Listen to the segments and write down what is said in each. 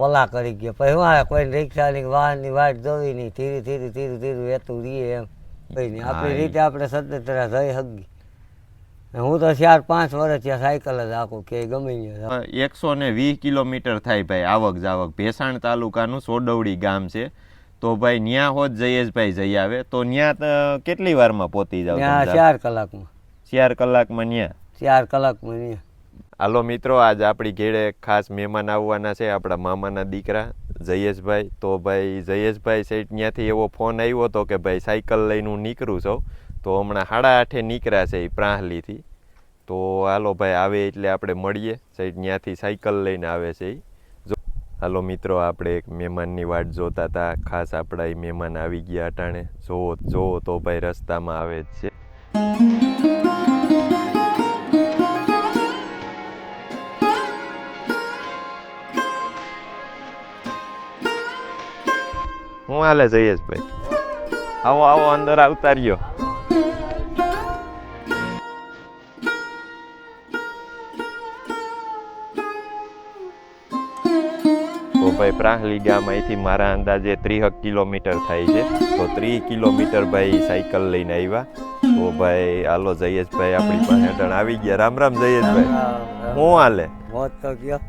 પલા કરી ગયા. પછી હું કોઈ રિક્ષાની વાહનની વાટ જોવી નહીં. ધીરે ધીરે ધીરે ધીરે વહેતું રહીએ એમ. કઈ નહીં આપણી રીતે આપણે સતતરા જઈ હગી. હું તો ચાર પાંચ વર્ષ ત્યાં સાયકલ જ આખું કે ગમે એકસો ને વીસ કિલોમીટર થાય ભાઈ આવક જાવક. ભેસાણ તાલુકાનું સોડવડી ગામ છે. તો ભાઈ ન્યા હોત જયેશભાઈ જઈ આવે. તો ન્યા કેટલી વારમાં પહોંચી જાવ ચાર કલાકમાં. ચાર કલાકમાં ન્યા? ચાર કલાકમાં ત્યાં હાલો મિત્રો, આજ આપણી ઘેડે ખાસ મહેમાન આવવાના છે આપણા મામાના દીકરા, જયેશભાઈ. તો ભાઈ, જયેશભાઈ સેઠ ત્યાંથી એવો ફોન આવ્યો હતો કે ભાઈ સાયકલ લઈને હું નીકળું છું. તો હમણાં સાડા આઠે નીકળ્યા છે એ પ્રાહલીથી. તો હાલો ભાઈ, આવે એટલે આપણે મળીએ. સેઠ ત્યાંથી સાયકલ લઈને આવે છે એ જો હાલો મિત્રો, આપણે એક મહેમાનની વાટ જોતા હતા ખાસ આપણા એ મહેમાન આવી ગયા અટાણે. જોવો જોવો તો ભાઈ રસ્તામાં આવે જ છે. હાલે જયેશભાઈ આવો આવો અંદર આવતા રહ્યો. તો ભાઈ પ્રાહલી ગામ અહીંથી મારા અંદાજે ત્રીસ કિલોમીટર થાય છે. તો ત્રીસ કિલોમીટર ભાઈ સાયકલ લઈને આવ્યા. તો ભાઈ હાલો જયેશભાઈ આપણી પાસે અટાણે આવી ગયા. રામ રામ જયેશભાઈ હું હાલે? મોત તો કયો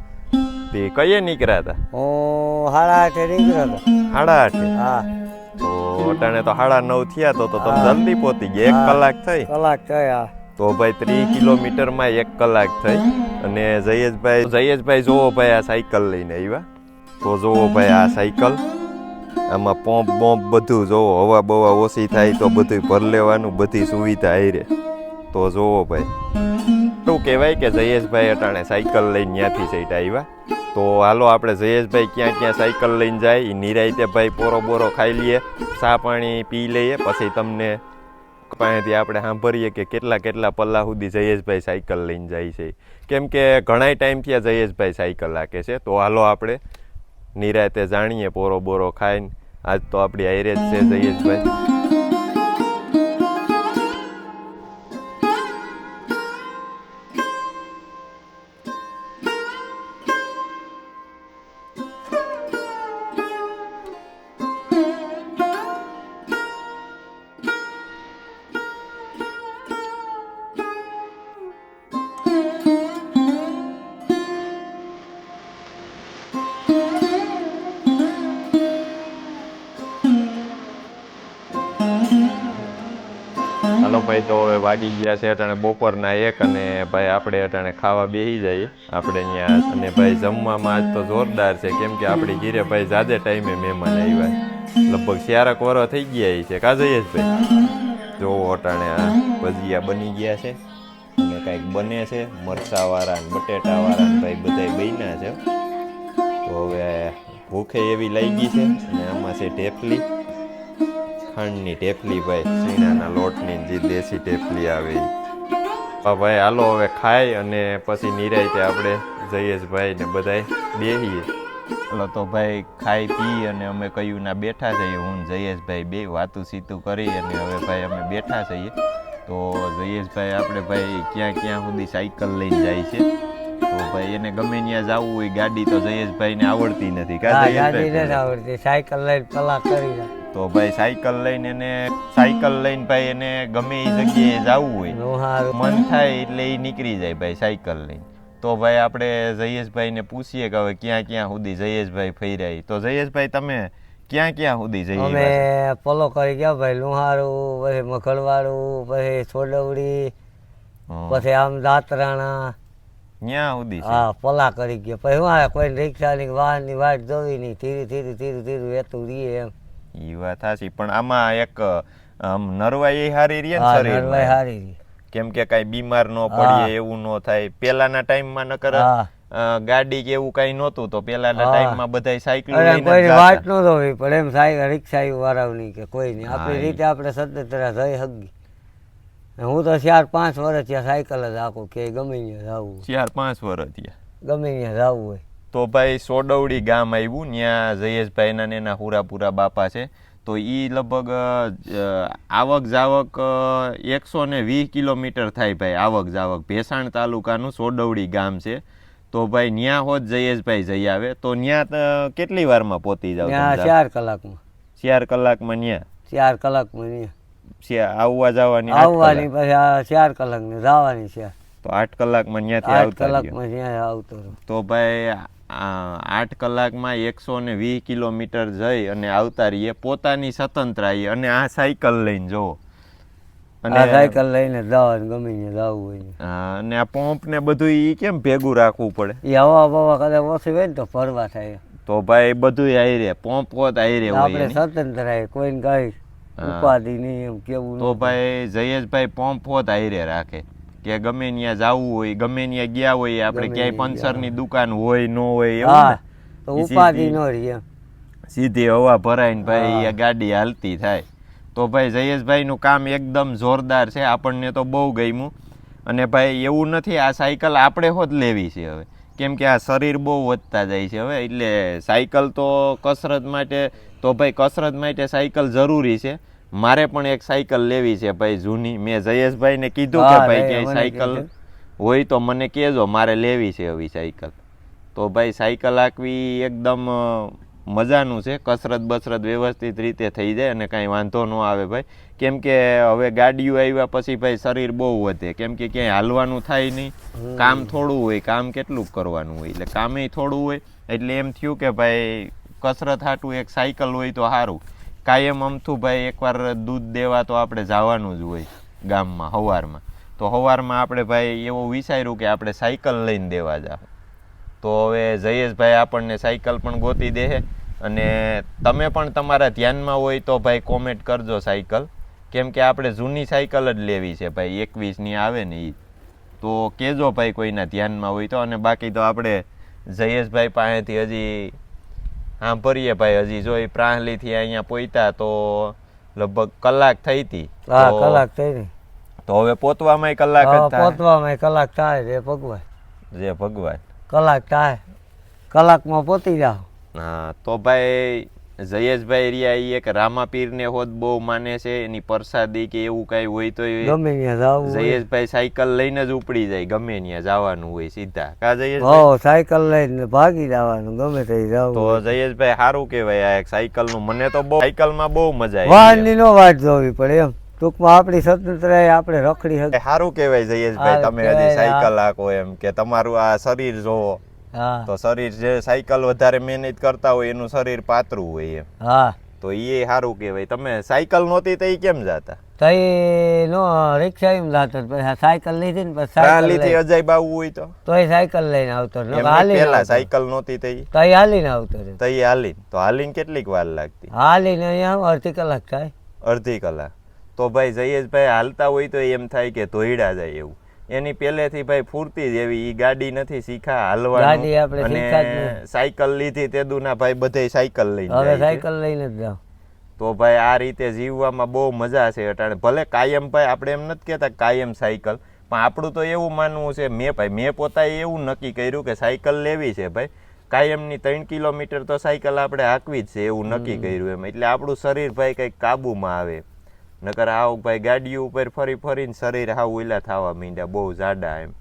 તે કયે નીકળ્યા હતા? હું સાડા આઠે નીકળ્યો હતો સાડા આઠે હા. તો અટાણે તો હાડા નવ થયા તો તો તમે. જલ્દી પહોંચી ગયા. એક કલાક થઈ. કલાક થયા તો ભાઈ ત્રીસ કિલોમીટરમાં એક કલાક થઈ. અને જયેશભાઈ જયેશભાઈ જોવો ભાઈ આ સાયકલ લઈને આવ્યા. તો જોવો ભાઈ આ સાયકલ. આમાં પોમ્પ બોમ્પ બધું જોવો. હવા બવા ઓછી થાય તો બધું ભર લેવાનું બધી સુવિધા હારે. તો જોવો ભાઈ. શું કહેવાય કે જયેશભાઈ અટાણે સાયકલ લઈને ત્યાંથી સાઈડ આવ્યા? તો હાલો આપણે જયેશભાઈ ક્યાં ક્યાં સાયકલ લઈને જાય એ નિરાયતે ભાઈ પોરો બોરો ખાઈ લઈએ ચા પાણી પી લઈએ પછી તમને પાસેથી આપણે સાંભળીએ કે કેટલા કેટલા પલ્લા સુધી જયેશભાઈ સાયકલ લઈને જાય છે. કેમ કે ઘણાય ટાઈમથી આ જયેશભાઈ સાયકલ રાખે છે. તો હાલો આપણે નિરાયતે જાણીએ પોરો બોરો ખાઈને. આજ તો આપણી આયરેજ છે જયેશભાઈ. તો હવે વાગી ગયા છે અટાણે બપોરના એક અને ભાઈ આપણે અટાણે ખાવા બેસી જઈએ. આપણે અહીંયા અને ભાઈ જમવામાં આજ તો જોરદાર છે. કેમ કે આપણી ગીરે ભાઈ જાદે ટાઈમે મહેમાન આવ્યા. લગભગ ચારક વરો થઈ ગયા છે. કા જઈએ ભાઈ? જોવો અટાણે આ ભજીયા બની ગયા છે. અને કાંઈક બને છે. મરચાવાળા ને બટેટાવાળા ને ભાઈ બધાય બન્યા છે. તો હવે ભૂખે એવી લઈ ગઈ છે. અને આમાં છે ઢેફલી. ખાંડની ટેપલી ભાઈ સીણાના લોટની જે દેશી ટેફલી આવે હા ભાઈ હાલો હવે ખાય અને પછી નિરાયતે આપણે જયેશભાઈ ને બધાય બેહીએ. એટલે તો ભાઈ ખાઈ પી અને અમે કયું ના બેઠા છીએ હું જયેશભાઈ બે વાતું સીતું કરી અને હવે ભાઈ અમે બેઠા છીએ. તો જયેશભાઈ આપણે ભાઈ ક્યાં ક્યાં સુધી સાયકલ લઈને જાય છે? તો ભાઈ એને ગમે ત્યાં જવું હોય ગાડી તો જયેશભાઈને આવડતી નથી. આવડતી સાયકલ લઈને પલા કરી જાય તો ભાઈ સાયકલ લઈને એને સાયકલ લઈને ભાઈ એને ગમે એ જગ્યાએ જવું હોય. લુહારું મન થાય એટલે એ નીકળી જાય ભાઈ સાયકલ લઈને. તો ભાઈ આપણે જયેશભાઈને પૂછીએ કે હવે ક્યાં ક્યાં સુધી જયેશભાઈ ફર્યા તો જયેશભાઈ તમે ક્યાં ક્યાં સુધી જઈએ અમે પલો કરી ગયા ભાઈ લુહારું પછી મકડવાળું પછી છોડવડી. પછી આમ દાતરાણા. ત્યાં સુધી હા પલા કરી ગયા. પછી કોઈ રિક્ષાની વાહનની વાટ જોવી નહીં. ધીરે ધીરે ધીરે ધીરે વેતું રહીએ એમ. ઈ વાત સાચી પણ આમાં એક આમ નરવાઈ હારી રહે ને હા. નરવાઈ હારી રહી. કેમ કે કાંઈ બીમાર ન. પડીએ એવું ન થાય પેલાના ટાઈમમાં નકર હા અ, ગાડી કે એવું કાંઈ નહોતું તો પેલાના હા. ટાઈમમાં બધાય સાયકલ અરે લઈને જ વાત જાતા. ન જોવી પડે એમ સાયકલ રિક્ષા વાળાની કે કોઈ નહીં આપણી રીતે આપણે સતતરા જઈ હગી હું તો ચાર પાંચ વર્ષ ત્યાં સાયકલ જ આખું કે ગમે ત્યાં જવું ચાર પાંચ વર્ષ થયા ગમે ત્યાં જવું હોય તો ભાઈ સોડવડી ગામ આવ્યું ત્યાં જયેશભાઈના ને એના હુરાપુરા બાપા છે. તો એ લગભગ આવક જાવક એકસો ને વીસ કિલોમીટર થાય ભાઈ આવક જાવક. ભેસાણ તાલુકાનું સોડવડી ગામ છે. તો ભાઈ ન્યા હોત જયેશભાઈ જઈ આવે. તો ન્યા કેટલી વારમાં પહોંચી જાવ? ચાર કલાકમાં. ચાર કલાકમાં ન્યા? ચાર કલાકમાં અહીંયા આવવા જવાની આવવાની પછી ચાર કલાકની જવાની છે. તો આઠ કલાકમાં ત્યાંથી આવતા કલાકમાં ત્યાં આવતો તો ભાઈ આઠ કલાકમાં એકસો ને વીસ કિલોમીટર જઈ અને આવતા રહીએ પોતાની સ્વતંત્રાએ અને આ સાયકલ લઈને જુઓ. આ સાયકલ લઈને જવાનું ગમે ત્યાં જવું હોય અને આ પંપ ને બધું એ કેમ ભેગું રાખવું પડે? એ હવા બવા કદાચ ઓછી હોય ને તો ફરવા થાય. તો ભાઈ બધું આયરે પંપ હોત આયરે રે આપણે. સ્વતંત્ર કોઈને કઈ. ઉપાધિ નહીં એમ કેવું તો ભાઈ જયેશભાઈ પંપ હોત રે રાખે. કે ગમે ત્યાં જવું હોય ગમે ત્યાં ગયા હોય આપણે ક્યાંય પંચર પંચરની દુકાન હોય ન હોય એવું તો ઉપાધિ ન રહી સીધી હવા ભરાઈને ભાઈ હા. આ ગાડી હાલતી થાય. તો ભાઈ જયેશભાઈનું કામ એકદમ જોરદાર છે આપણને તો બહુ ગમ્યું. અને ભાઈ એવું નથી આ સાયકલ આપણે હોત લેવી છે હવે. કેમ કે આ શરીર બહુ વધતા જાય છે હવે એટલે સાયકલ તો કસરત માટે તો ભાઈ કસરત માટે સાયકલ જરૂરી છે. મારે પણ એક સાયકલ લેવી છે ભાઈ જૂની. મેં જયેશભાઈને કીધું કે ભાઈ ક્યાંય સાયકલ હોય તો મને કહેજો મારે લેવી છે હવે સાયકલ. તો ભાઈ સાયકલ હાંકવી એકદમ મજાનું છે. કસરત બસરત વ્યવસ્થિત રીતે થઈ જાય અને કાંઈ વાંધો ન આવે ભાઈ. કેમ કે હવે ગાડીઓ આવ્યા પછી ભાઈ શરીર બહુ વધે. કેમ કે ક્યાંય હાલવાનું થાય નહીં. કામ થોડું હોય કામ કેટલું કરવાનું હોય? એટલે કામે થોડું હોય. એટલે એમ થયું કે ભાઈ કસરત હાટું એક સાયકલ હોય તો સારું. કાયમ અમથું ભાઈ એકવાર દૂધ દેવા તો આપણે જવાનું જ હોય ગામમાં સવારમાં તો સવારમાં આપણે ભાઈ એવું વિચાર્યું કે આપણે સાયકલ લઈને દેવા જાવ તો હવે જયેશભાઈ આપણને સાયકલ પણ ગોતી દે અને તમે પણ તમારા ધ્યાનમાં હોય તો ભાઈ કોમેન્ટ કરજો સાયકલ. કેમ કે આપણે જૂની સાયકલ જ લેવી છે ભાઈ, એકવીસની આવે ને એ તો કહેજો ભાઈ કોઈના ધ્યાનમાં હોય તો. અને બાકી તો આપણે જયેશભાઈ પાસેથી હજી સાંભળીએ ભાઈ હજી જો એ પ્રાહલીથી અહીંયા પહોંચ્યા તો લગભગ કલાક થઈ હતી. હા કલાક થઈ ને તો હવે પોતવામાં કલાક જ થાય. પહોંચવામાં કલાક થાય રે ભગવાન. જે ભગવાન. કલાક થાય. કલાકમાં પોતી જાઓ. હા તો ભાઈ જયેશભાઈ રિયા એક રામાપીરને હોત બહુ માને છે એની પરસાદી કે એવું કઈ હોય તો ગમે જયેશભાઈ સાયકલ લઈને જ ઉપડી જાય ગમે ત્યાં જવાનું હોય સીધા. કા જયેશભાઈ? સાયકલ લઈને ભાગી જવાનું ગમે તે જવું તો જયેશભાઈ સારું કહેવાય આ એક સાયકલનું. મને તો બહુ સાયકલમાં બહુ મજા આવી વાહનની નો વાટ જોવી પડે એમ. ટૂંકમાં આપણી સ્વતંત્ર આપણે રખડી સારું કહેવાય જયેશભાઈ તમે હજી સાયકલ હાકો એમ કે તમારું આ શરીર જોવો. તો શરીર જે સાયકલ વધારે મહેનત કરતા હોય એનું શરીર પાતળું હોય એમ. હા. તો એ સારું કહેવાય. તમે સાયકલ નહોતી તો એ કેમ જાતા? તો એ નો રિક્ષા એમ જાતો સાયકલ લીધી ને પછી સાયકલ લીધી અજય બાવું હોય તો. તો એ સાયકલ લઈને આવતો પેલા સાયકલ નહોતી તઈ તો એ હાલીને આવતો તો એ હાલીન. તો હાલીને કેટલીક વાર લાગતી? હાલીને અહીંયા અડધી કલાક થાય. અડધી કલાક. તો ભાઈ જયેશભાઈ હાલતા હોય તો એમ થાય કે ધોઈડા જાય એવું. એની પહેલેથી ભાઈ ફૂરતી જ એવી ઈ ગાડી નથી શીખા હાલવાની. આપણે અને. સાયકલ લીધી તે દુના ભાઈ બધે સાયકલ લઈને હવે સાયકલ લઈને જ જાવ તો ભાઈ આ રીતે જીવવામાં બહુ મજા છે અટાણે. ભલે કાયમ ભાઈ આપણે એમ નથી કહેતા કાયમ સાયકલ પણ આપણું તો એવું માનવું છે મેં ભાઈ મેં પોતાએ એવું નક્કી કર્યું કે સાયકલ લેવી છે ભાઈ. કાયમની ત્રણ કિલોમીટર તો સાયકલ આપણે હાંકવી જ છે એવું નક્કી કર્યું એમ. એટલે આપણું શરીર ભાઈ કંઈક કાબુમાં આવે. નકર આવ ભાઈ ગાડીઓ ઉપર ફરી ફરીને શરીર હાવ ઓલા થવા માંડ્યા બહુ જાડા એમ.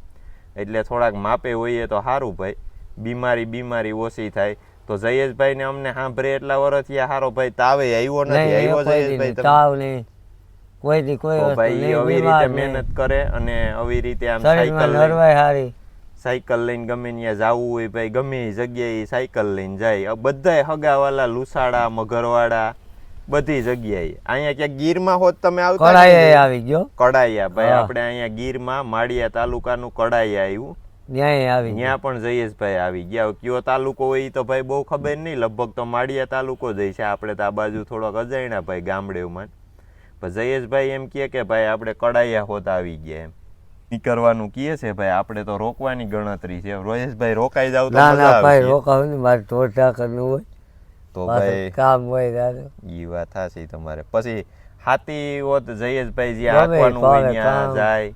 એટલે થોડાક માપે હોઈએ તો સારું ભાઈ. બીમારી બીમારી ઓછી થાય. તો જયેશભાઈને અમને સાંભળે એટલા વર્ષ થયા હારો ભાઈ તાવે આવ્યો નથી. આવ્યો જયેશભાઈ તાવ નહીં. કોઈ દી કોઈ ભાઈ આવી રીતે. મહેનત કરે અને આવી રીતે આમ સાયકલ લઈને હારી. સાયકલ લઈને ગમે ત્યાં જવું હોય ભાઈ ગમે એ જગ્યાએ સાયકલ લઈને જાય. બધાય હગાવાલા લુસાડા મગરવાડા બધી જગ્યાએ. અહીંયા ક્યાંક ગીરમાં હોત તમે આવતા કડાયા આવી ગયો. કડાયા ભાઈ આપણે અહીંયા ગીરમાં માળિયા તાલુકાનું કડાયા આવ્યું. ન્યાય આવી ત્યાં પણ જયેશભાઈ આવી ગયા. કયો તાલુકો હોય તો ભાઈ બહુ ખબર નહીં. લગભગ તો માળિયા તાલુકો જ છે. આપણે તો આ બાજુ થોડોક અજાણ્યા ભાઈ ગામડેમાં પણ જયેશભાઈ એમ કહે કે ભાઈ આપણે કડાયા હોત આવી ગયા એમ. નીકળવાનું કહે છે ભાઈ આપણે તો રોકવાની ગણતરી છે. રોયેશભાઈ રોકાઈ જાવ ના ના ભાઈ આવશે રોકાવ મારે ટોટા કરવું હોય. તો ભાઈ કામ હોય દાદા ઈ વાત થાશી તમારે. પછી હાથી હોત જયેશભાઈ જે આખવાનું હોય ત્યાં જાય.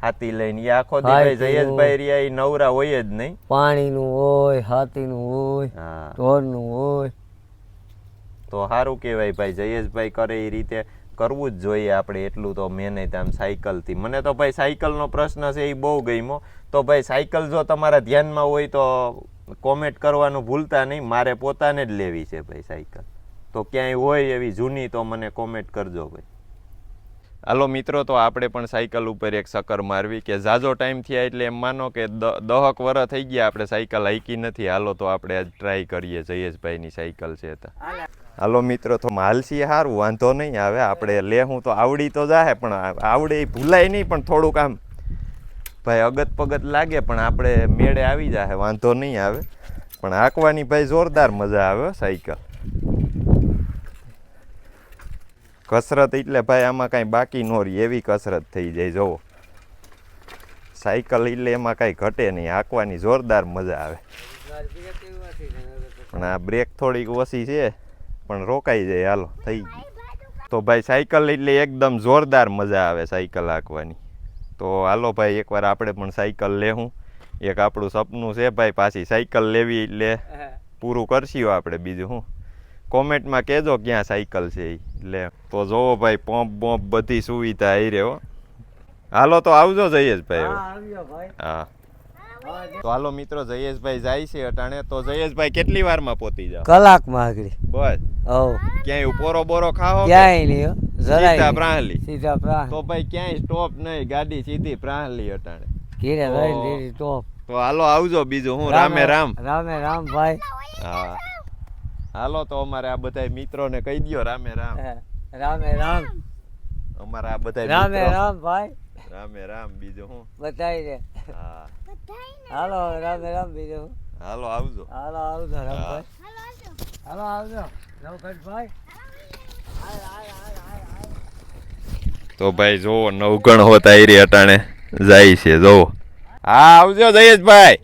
હાથી લઈને એ આખો દિવસ ભાઈ જયેશભાઈ રહ્યા એ નવરા હોય જ નહીં. પાણીનું હોય હાથીનું હોય ઢોરનું હોય. તો સારું કહેવાય ભાઈ જયેશભાઈ કરે એ રીતે. કરવું જ જોઈએ આપણે એટલું તો મહેનત આમ સાયકલથી. મને તો ભાઈ સાયકલનો પ્રશ્ન છે એ બહુ ગમ્યો. તો ભાઈ સાયકલ જો તમારા ધ્યાનમાં હોય તો કોમેન્ટ કરવાનું ભૂલતા નહીં, મારે પોતાને જ લેવી છે ભાઈ સાયકલ. તો ક્યાંય હોય એવી જૂની તો મને કોમેન્ટ કરજો ભાઈ. હાલો મિત્રો, તો આપણે પણ સાયકલ ઉપર એક સકર મારવી કે ઝાઝો ટાઈમ થયા એટલે એમ માનો કે દહક વરસ થઈ ગયા, આપણે સાયકલ હાઈકી નથી. હાલો તો આપણે આજ ટ્રાય કરીએ, જયેશભાઈની સાયકલ છે તો. હાલો મિત્રો, તો માલસી સારું વાંધો નહીં આવે આપણે લેહું તો આવડી તો જાહે, પણ આવડે ભૂલાય નહીં, પણ થોડુંક આમ ભાઈ અગત પગત લાગે, પણ આપણે મેળે આવી જાય વાંધો નહીં આવે. પણ હાંકવાની ભાઈ જોરદાર મજા આવે સાયકલ. કસરત એટલે ભાઈ આમાં કાંઈ બાકી ન રહી, એવી કસરત થઈ જાય, જોવો. સાયકલ એટલે એમાં કાંઈ ઘટે નહીં, હાંકવાની જોરદાર મજા આવે. પણ આ બ્રેક થોડીક ઓછી છે, પણ રોકાઈ જાય, હાલો, થઈ ગઈ તો ભાઈ સાયકલ એટલે એકદમ જોરદાર મજા આવે, સાયકલ હાંકવાની. તો હાલો ભાઈ એકવાર આપણે પણ સાયકલ લેવું એક આપણું સપનું છે ભાઈ પાછી સાયકલ લેવી એટલે પૂરું કરશું આપણે બીજું શું કોમેન્ટમાં કહેજો ક્યાં સાયકલ છે એટલે તો જોવો ભાઈ પંપ બમ્પ બધી સુવિધા આવી રહ્યો હાલો તો આવજો જયેશભાઈ હા તો હાલો મિત્રો જયેશભાઈ જાય છે અટાણે. તો જયેશભાઈ કેટલી વારમાં પહોંચી જાવ કલાકમાં આગળ. બસ. હવ. ક્યાંય પોરો બોરો ખાઓ ક્યાંય નહીં હો. સીધા પ્રાણલી પ્રાહલી. સીધા પ્રાણ તો ભાઈ ક્યાંય સ્ટોપ નહીં. ગાડી સીધી પ્રાહલી અટાણે. ઘીરે રહીને દીધી ટોપ તો હાલો આવજો બીજું. હું રામે રામ રામે. રામ ભાઈ. હા. હાલો તો અમારે આ બધા મિત્રોને કહી દ્યો રામે રામ. રામે રામ. અમારા આ બધા રામે રામ ભાઈ. રામે રામ બીજું હું? બતાવી દે હા. હાલો રામે રામ બીજો હું. હાલો આવજો. હાલો આવજો રામ રામભાઈ હાલો આવજો. નવકટભાઈ તો ભાઈ જોવો નવગણ હો આયરી અટાણે જાય છે જોવો હા, આવજો જયેશભાઈ.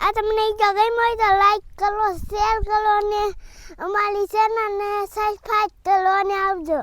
આ તમને ગમ્યું હોય તો લાઈક કરો શેર કરો અને અમારી ચેનલને સબસ્ક્રાઈબ કરો અને આવજો.